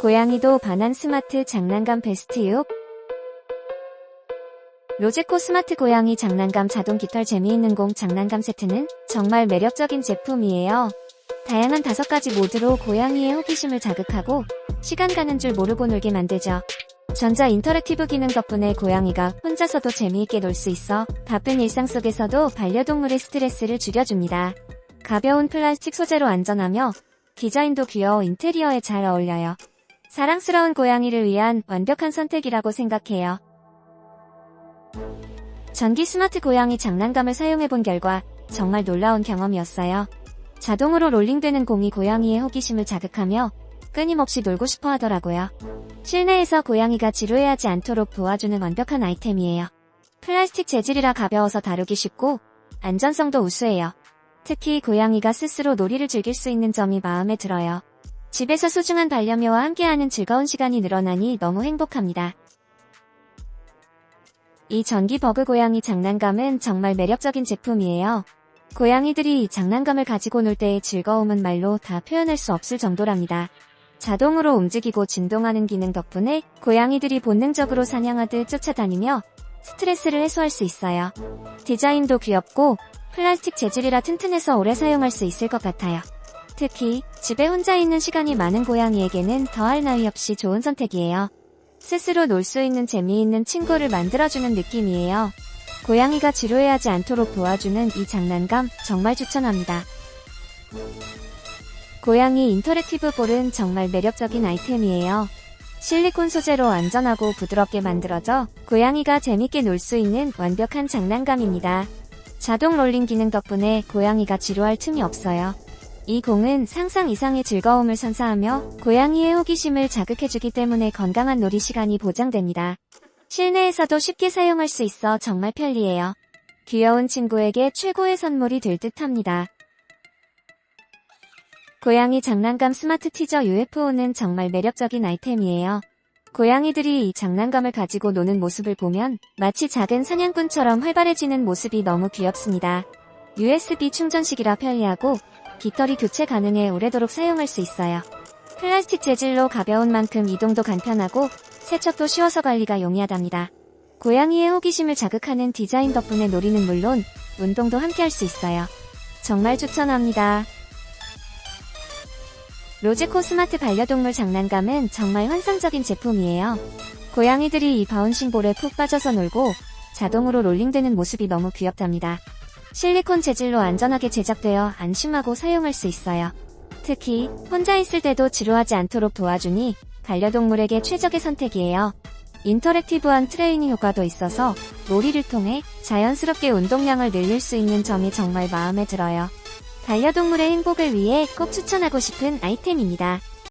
고양이도 반한 스마트 장난감 베스트 6 로제코 스마트 고양이 장난감 자동 깃털 재미있는 공 장난감 세트는 정말 매력적인 제품이에요. 다양한 다섯 가지 모드로 고양이의 호기심을 자극하고 시간 가는 줄 모르고 놀게 만들죠. 전자 인터랙티브 기능 덕분에 고양이가 혼자서도 재미있게 놀 수 있어 바쁜 일상 속에서도 반려동물의 스트레스를 줄여줍니다. 가벼운 플라스틱 소재로 안전하며 디자인도 귀여워 인테리어에 잘 어울려요. 사랑스러운 고양이를 위한 완벽한 선택이라고 생각해요. 전기 스마트 고양이 장난감을 사용해본 결과 정말 놀라운 경험이었어요. 자동으로 롤링되는 공이 고양이의 호기심을 자극하며 끊임없이 놀고 싶어 하더라고요. 실내에서 고양이가 지루해하지 않도록 도와주는 완벽한 아이템이에요. 플라스틱 재질이라 가벼워서 다루기 쉽고 안전성도 우수해요. 특히 고양이가 스스로 놀이를 즐길 수 있는 점이 마음에 들어요. 집에서 소중한 반려묘와 함께하는 즐거운 시간이 늘어나니 너무 행복합니다. 이 전기 버그 고양이 장난감은 정말 매력적인 제품이에요. 고양이들이 이 장난감을 가지고 놀 때의 즐거움은 말로 다 표현할 수 없을 정도랍니다. 자동으로 움직이고 진동하는 기능 덕분에 고양이들이 본능적으로 사냥하듯 쫓아다니며 스트레스를 해소할 수 있어요. 디자인도 귀엽고 플라스틱 재질이라 튼튼해서 오래 사용할 수 있을 것 같아요. 특히 집에 혼자 있는 시간이 많은 고양이에게는 더할 나위 없이 좋은 선택이에요. 스스로 놀 수 있는 재미있는 친구를 만들어주는 느낌이에요. 고양이가 지루해하지 않도록 도와주는 이 장난감 정말 추천합니다. 고양이 인터랙티브 볼은 정말 매력적인 아이템이에요. 실리콘 소재로 안전하고 부드럽게 만들어져 고양이가 재밌게 놀 수 있는 완벽한 장난감입니다. 자동 롤링 기능 덕분에 고양이가 지루할 틈이 없어요. 이 공은 상상 이상의 즐거움을 선사하며 고양이의 호기심을 자극해주기 때문에 건강한 놀이 시간이 보장됩니다. 실내에서도 쉽게 사용할 수 있어 정말 편리해요. 귀여운 친구에게 최고의 선물이 될 듯합니다. 고양이 장난감 스마트 티저 UFO는 정말 매력적인 아이템이에요. 고양이들이 이 장난감을 가지고 노는 모습을 보면 마치 작은 사냥꾼처럼 활발해지는 모습이 너무 귀엽습니다. USB 충전식이라 편리하고 깃털이 교체 가능해 오래도록 사용할 수 있어요. 플라스틱 재질로 가벼운 만큼 이동도 간편하고 세척도 쉬워서 관리가 용이하답니다. 고양이의 호기심을 자극하는 디자인 덕분에 놀이는 물론 운동도 함께 할 수 있어요. 정말 추천합니다. 로제코 스마트 반려동물 장난감은 정말 환상적인 제품이에요. 고양이들이 이 바운싱볼에 푹 빠져서 놀고 자동으로 롤링되는 모습이 너무 귀엽답니다. 실리콘 재질로 안전하게 제작되어 안심하고 사용할 수 있어요. 특히 혼자 있을 때도 지루하지 않도록 도와주니 반려동물에게 최적의 선택이에요. 인터랙티브한 트레이닝 효과도 있어서 놀이를 통해 자연스럽게 운동량을 늘릴 수 있는 점이 정말 마음에 들어요. 반려동물의 행복을 위해 꼭 추천하고 싶은 아이템입니다.